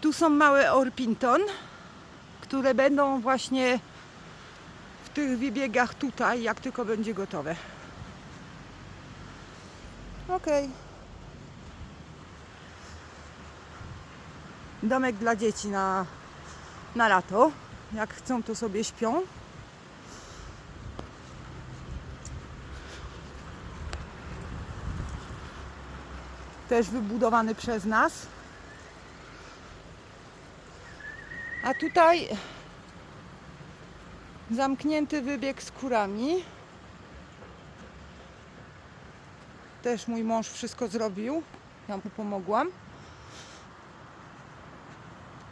Tu są małe Orpington, które będą właśnie w tych wybiegach tutaj, jak tylko będzie gotowe. Okej. Domek dla dzieci na, na lato. Jak chcą, to sobie śpią. Też wybudowany przez nas. A tutaj zamknięty wybieg z kurami. Też mój mąż wszystko zrobił. Ja mu pomogłam.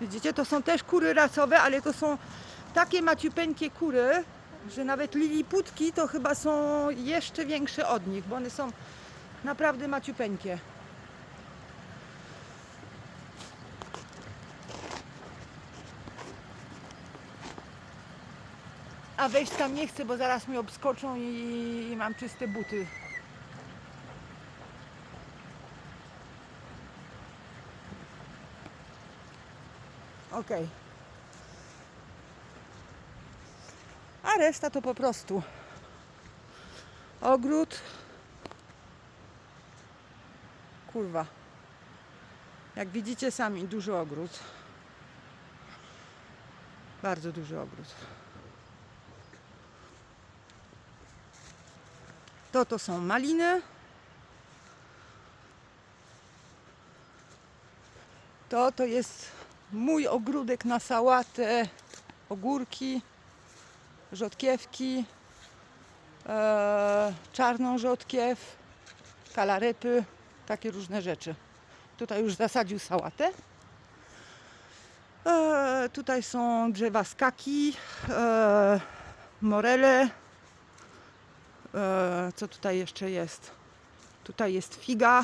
Widzicie, to są też kury rasowe, ale to są takie maciupeńkie kury, że nawet liliputki to chyba są jeszcze większe od nich, bo one są naprawdę maciupeńkie. A wejść tam nie chcę, bo zaraz mi obskoczą i, mam czyste buty. Okej. A reszta to po prostu ogród. Kurwa. Jak widzicie sami, duży ogród. Bardzo duży ogród. To to są maliny. To to jest mój ogródek na sałatę, ogórki, rzodkiewki, e, czarną rzodkiew, kalarypy, takie różne rzeczy. Tutaj już zasadził sałatę. E, tutaj są drzewa skaki, e, morele. E, co tutaj jeszcze jest? Tutaj jest figa,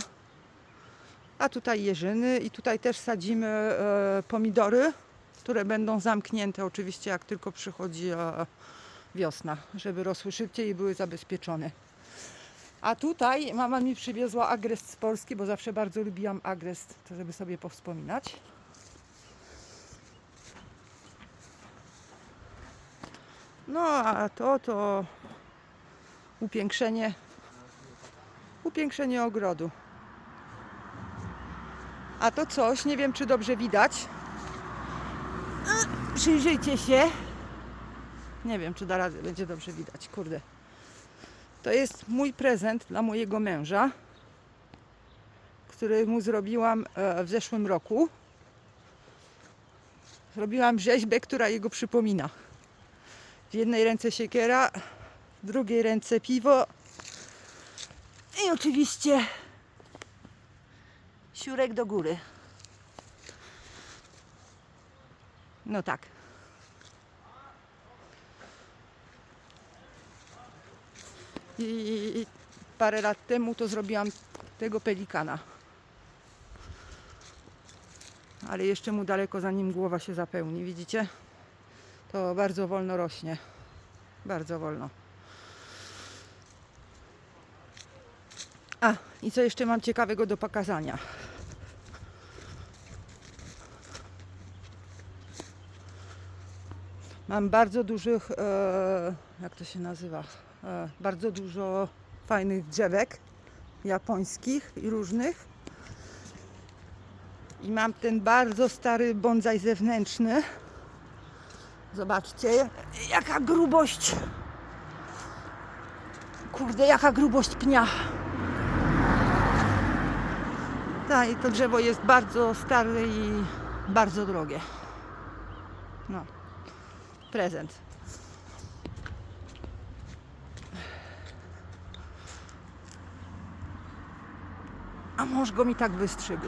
a tutaj jeżyny i tutaj też sadzimy e, pomidory, które będą zamknięte oczywiście jak tylko przychodzi e, wiosna, żeby rosły szybciej i były zabezpieczone. A tutaj mama mi przywiozła agrest z Polski, bo zawsze bardzo lubiłam agrest, to żeby sobie powspominać. No a to to upiększenie upiększenie ogrodu. A to coś, nie wiem czy dobrze widać. Przyjrzyjcie się. Nie wiem czy da radę, będzie dobrze widać, kurde. To jest mój prezent dla mojego męża, który mu zrobiłam e, w zeszłym roku. Zrobiłam rzeźbę, która jego przypomina. W jednej ręce siekiera, w drugiej ręce piwo i oczywiście siurek do góry. No tak. I parę lat temu to zrobiłam tego pelikana. Ale jeszcze mu daleko zanim głowa się zapełni, widzicie? To bardzo wolno rośnie. Bardzo wolno. A, i co jeszcze mam ciekawego do pokazania? Mam bardzo dużych, e, jak to się nazywa? E, bardzo dużo fajnych drzewek japońskich i różnych. I mam ten bardzo stary bonsai zewnętrzny. Zobaczcie, jaka grubość. Kurde, jaka grubość pnia. Tak, i to drzewo jest bardzo stare i bardzo drogie. No, prezent. A mąż go mi tak wystrzygł.